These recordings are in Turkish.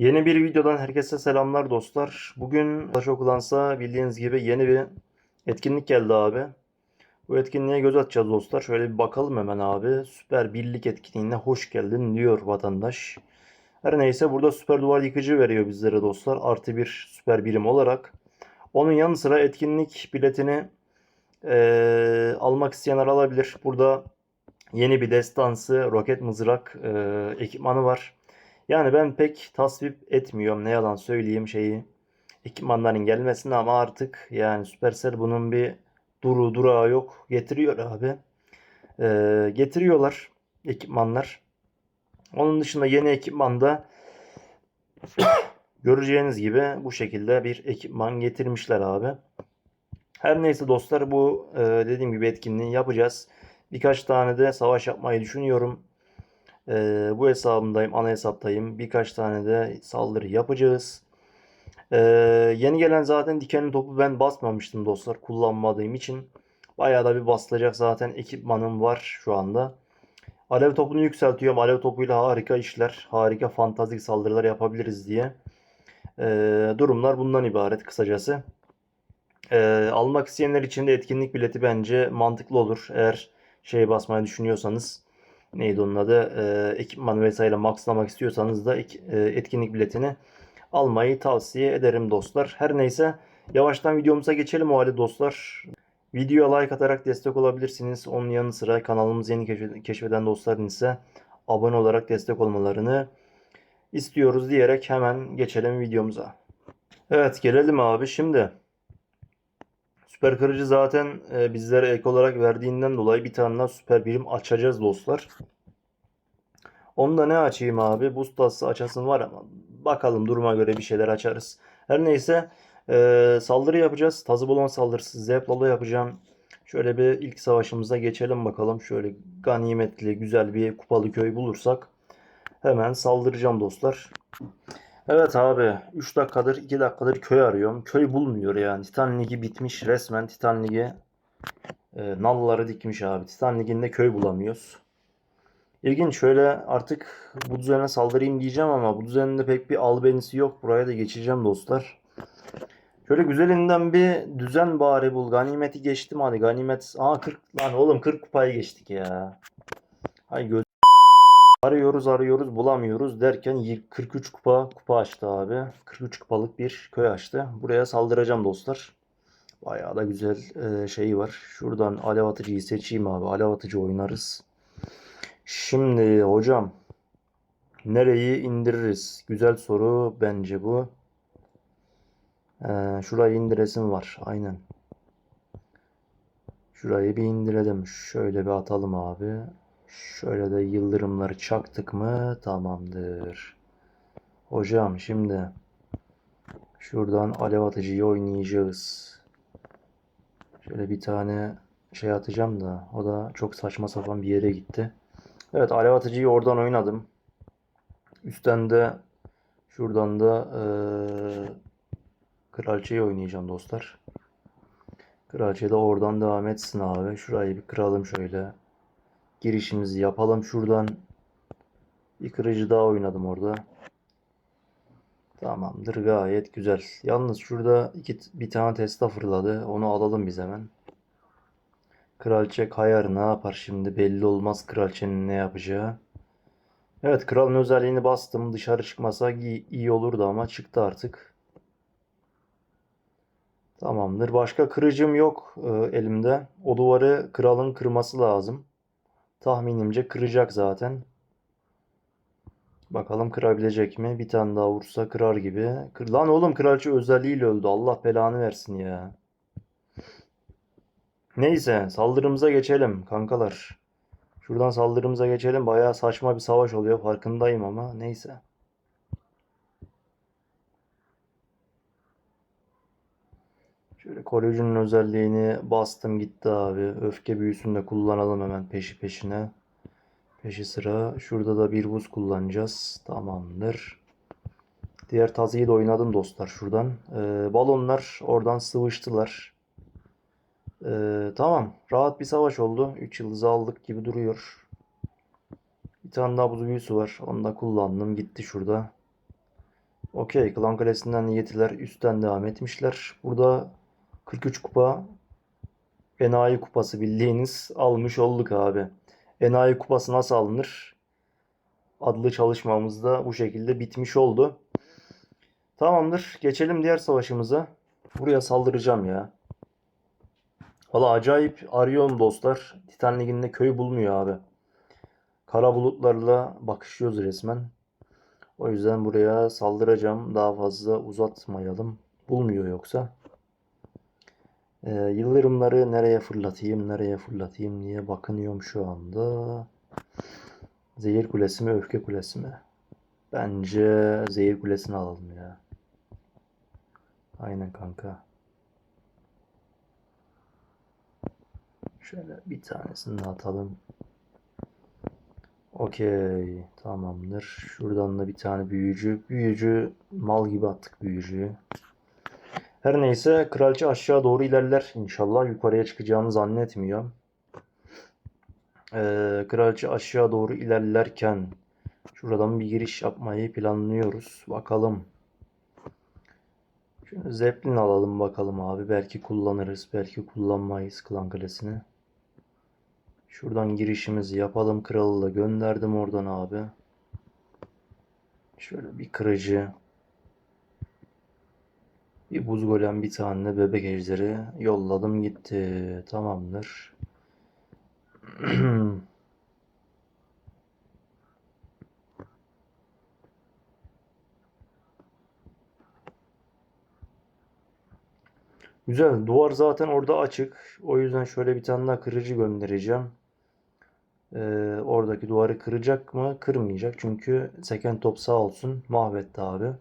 Yeni bir videodan herkese selamlar dostlar. Bugün Taş Okulansa bildiğiniz gibi yeni bir etkinlik geldi abi. Bu etkinliğe göz atacağız dostlar. Şöyle bir bakalım hemen abi. Süper Birlik etkinliğine hoş geldin diyor vatandaş. Her neyse burada süper duvar yıkıcı veriyor bizlere dostlar. Artı bir süper birim olarak. Onun yanı sıra etkinlik biletini eee, almak isteyenler alabilir. Burada yeni bir destansı roket mızrak eee, ekipmanı var. Yani ben pek tasvip etmiyorum ne yalan söyleyeyim şeyi. Ekipmanların gelmesini ama artık yani Supercell bunun bir duru durağı yok. Getiriyor abi. Ee, getiriyorlar ekipmanlar. Onun dışında yeni ekipmanda göreceğiniz gibi bu şekilde bir ekipman getirmişler abi. Her neyse dostlar bu e, dediğim gibi etkinliği yapacağız. Birkaç tane de savaş yapmayı düşünüyorum. Ee, bu hesabımdayım, ana hesaptayım. Birkaç tane de saldırı yapacağız. Ee, yeni gelen zaten dikenli topu ben basmamıştım dostlar kullanmadığım için. Bayağı da bir basılacak zaten ekipmanım var şu anda. Alev topunu yükseltiyorum. Alev topuyla harika işler, harika fantastik saldırılar yapabiliriz diye. Ee, durumlar bundan ibaret kısacası. Ee, almak isteyenler için de etkinlik bileti bence mantıklı olur. Eğer şey basmayı düşünüyorsanız neydi onun adı Ee, ekipman vesaire maxlamak istiyorsanız da e, etkinlik biletini almayı tavsiye ederim dostlar. Her neyse yavaştan videomuza geçelim o halde dostlar. Videoya like atarak destek olabilirsiniz. Onun yanı sıra kanalımızı yeni keşfeden dostların ise abone olarak destek olmalarını istiyoruz diyerek hemen geçelim videomuza. Evet gelelim abi şimdi. Süper kırıcı zaten e, bizlere ek olarak verdiğinden dolayı bir tane daha süper birim açacağız dostlar. Onu da ne açayım abi? Boost Plus'ı açasın var ama bakalım duruma göre bir şeyler açarız. Her neyse e, saldırı yapacağız. Tazı balon saldırısı Zeplalo yapacağım. Şöyle bir ilk savaşımıza geçelim bakalım. Şöyle ganimetli güzel bir kupalı köy bulursak hemen saldıracağım dostlar. Evet abi 3 dakikadır 2 dakikadır köy arıyorum. Köy bulmuyor yani. Titan Ligi bitmiş resmen Titan Ligi e, nalları dikmiş abi. Titan Ligi'nde köy bulamıyoruz. İlginç şöyle artık bu düzene saldırayım diyeceğim ama bu düzeninde pek bir albenisi yok. Buraya da geçeceğim dostlar. Şöyle güzelinden bir düzen bari bul. Ganimeti geçtim hadi. Ganimet. Aa 40 lan oğlum 40 kupayı geçtik ya. Hay göz Arıyoruz arıyoruz bulamıyoruz derken y- 43 kupa kupa açtı abi. 43 kupalık bir köy açtı. Buraya saldıracağım dostlar. Bayağı da güzel e, şeyi var. Şuradan alev atıcıyı seçeyim abi. Alev atıcı oynarız. Şimdi hocam nereyi indiririz? Güzel soru bence bu. Ee, şurayı indiresim var. Aynen. Şurayı bir indirelim. Şöyle bir atalım abi. Şöyle de yıldırımları çaktık mı? Tamamdır. Hocam şimdi şuradan alev atıcıyı oynayacağız. Şöyle bir tane şey atacağım da o da çok saçma sapan bir yere gitti. Evet alev atıcıyı oradan oynadım. Üstten de şuradan da eee kraliçeyi oynayacağım dostlar. Kraliçe de oradan devam etsin abi. Şurayı bir kıralım şöyle. Girişimizi yapalım şuradan. Bir kırıcı daha oynadım orada. Tamamdır gayet güzel. Yalnız şurada iki, bir tane testa fırladı. Onu alalım biz hemen. Kraliçe kayar ne yapar şimdi belli olmaz kraliçenin ne yapacağı. Evet kralın özelliğini bastım. Dışarı çıkmasa iyi, iyi olurdu ama çıktı artık. Tamamdır. Başka kırıcım yok e, elimde. O duvarı kralın kırması lazım. Tahminimce kıracak zaten. Bakalım kırabilecek mi? Bir tane daha vursa kırar gibi. Kır... Lan oğlum kraliçe özelliğiyle öldü. Allah belanı versin ya. Neyse saldırımıza geçelim kankalar. Şuradan saldırımıza geçelim. Bayağı saçma bir savaş oluyor farkındayım ama neyse. Şöyle koruyucunun özelliğini bastım gitti abi. Öfke büyüsünü de kullanalım hemen peşi peşine. Peşi sıra. Şurada da bir buz kullanacağız. Tamamdır. Diğer tazıyı da oynadım dostlar şuradan. Ee, balonlar oradan sıvıştılar. Ee, tamam. Rahat bir savaş oldu. 3 yıldızı aldık gibi duruyor. Bir tane daha buz büyüsü var. Onu da kullandım. Gitti şurada. Okey. Klan Kalesi'nden yetiler üstten devam etmişler. Burada 43 kupa Enayi kupası bildiğiniz almış olduk abi. Enayi kupası nasıl alınır? Adlı çalışmamız da bu şekilde bitmiş oldu. Tamamdır. Geçelim diğer savaşımıza. Buraya saldıracağım ya. Valla acayip arıyorum dostlar. Titan Ligi'nde köy bulmuyor abi. Kara bulutlarla bakışıyoruz resmen. O yüzden buraya saldıracağım. Daha fazla uzatmayalım. Bulmuyor yoksa. Ee, yıldırımları nereye fırlatayım, nereye fırlatayım diye bakınıyorum şu anda. Zehir kulesi mi, öfke kulesi mi? Bence zehir kulesini alalım ya. Aynen kanka. Şöyle bir tanesini atalım. Okey. Tamamdır. Şuradan da bir tane büyücü. Büyücü mal gibi attık büyücüyü. Her neyse kraliçe aşağı doğru ilerler. İnşallah yukarıya çıkacağını zannetmiyorum. Ee, kraliçe aşağı doğru ilerlerken şuradan bir giriş yapmayı planlıyoruz. Bakalım. Şöyle Zeppelin alalım bakalım abi. Belki kullanırız. Belki kullanmayız klan kalesini. Şuradan girişimizi yapalım. Kralı da gönderdim oradan abi. Şöyle bir kırıcı. Bir buz golem bir tane bebek ejderi yolladım gitti. Tamamdır. Güzel. Duvar zaten orada açık. O yüzden şöyle bir tane daha kırıcı göndereceğim. Ee, oradaki duvarı kıracak mı? Kırmayacak. Çünkü seken top sağ olsun. Mahvetti abi.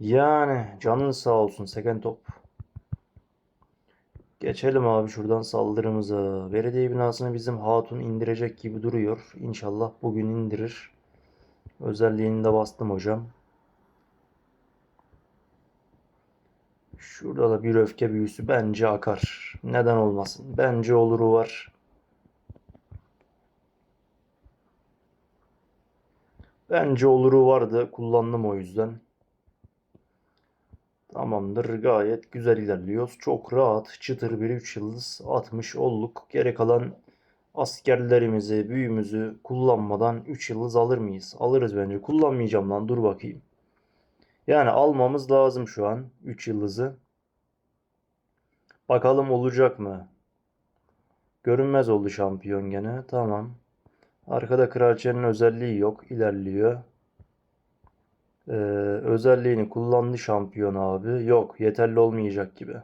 Yani canın sağ olsun seken top. Geçelim abi şuradan saldırımıza. Belediye binasını bizim hatun indirecek gibi duruyor. İnşallah bugün indirir. Özelliğini de bastım hocam. Şurada da bir öfke büyüsü bence akar. Neden olmasın? Bence oluru var. Bence oluru vardı. Kullandım o yüzden. Tamamdır. Gayet güzel ilerliyoruz. Çok rahat. Çıtır bir 3 yıldız atmış olduk. Geri kalan askerlerimizi, büyümüzü kullanmadan 3 yıldız alır mıyız? Alırız bence. Kullanmayacağım lan. Dur bakayım. Yani almamız lazım şu an 3 yıldızı. Bakalım olacak mı? Görünmez oldu şampiyon gene. Tamam. Arkada kraliçenin özelliği yok. İlerliyor. Ee, özelliğini kullandı şampiyon abi. Yok yeterli olmayacak gibi.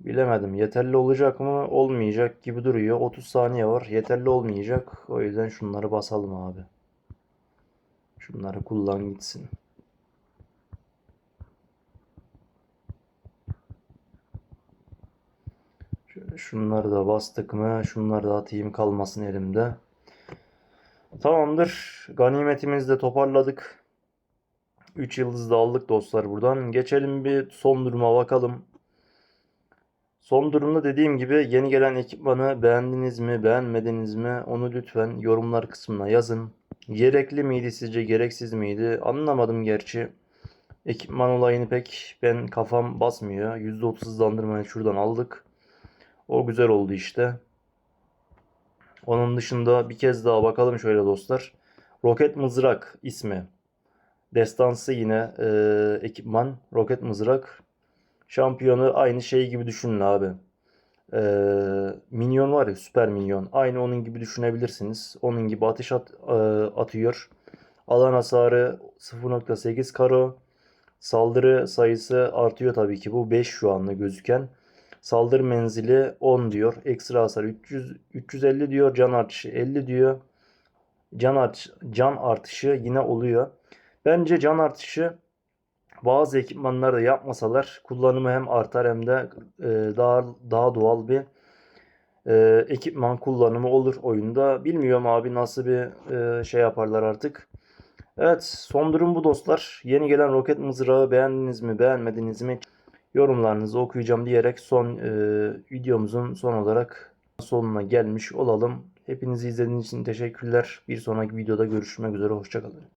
Bilemedim. Yeterli olacak mı? Olmayacak gibi duruyor. 30 saniye var. Yeterli olmayacak. O yüzden şunları basalım abi. Şunları kullan gitsin. Şöyle şunları da bastık mı? Şunları da atayım kalmasın elimde. Tamamdır. Ganimetimizi de toparladık. 3 yıldız da aldık dostlar buradan. Geçelim bir son duruma bakalım. Son durumda dediğim gibi yeni gelen ekipmanı beğendiniz mi, beğenmediniz mi? Onu lütfen yorumlar kısmına yazın. Gerekli miydi sizce, gereksiz miydi? Anlamadım gerçi. Ekipman olayını pek ben kafam basmıyor. %30 hızlandırmayı şuradan aldık. O güzel oldu işte. Onun dışında bir kez daha bakalım şöyle dostlar. Roket Mızrak ismi. Destansı yine e, ekipman. Roket Mızrak. Şampiyonu aynı şey gibi düşünün abi. E, minyon var ya süper minyon. Aynı onun gibi düşünebilirsiniz. Onun gibi ateş at, e, atıyor. Alan hasarı 0.8 karo. Saldırı sayısı artıyor tabii ki. Bu 5 şu anda gözüken. Saldırı menzili 10 diyor. Ekstra hasar 300, 350 diyor. Can artışı 50 diyor. Can, art, can artışı yine oluyor. Bence can artışı bazı ekipmanlarda yapmasalar kullanımı hem artar hem de e, daha daha doğal bir e, ekipman kullanımı olur oyunda. Bilmiyorum abi nasıl bir e, şey yaparlar artık. Evet son durum bu dostlar. Yeni gelen roket mızrağı beğendiniz mi beğenmediniz mi? Yorumlarınızı okuyacağım diyerek son e, videomuzun son olarak sonuna gelmiş olalım. Hepinizi izlediğiniz için teşekkürler. Bir sonraki videoda görüşmek üzere. Hoşçakalın.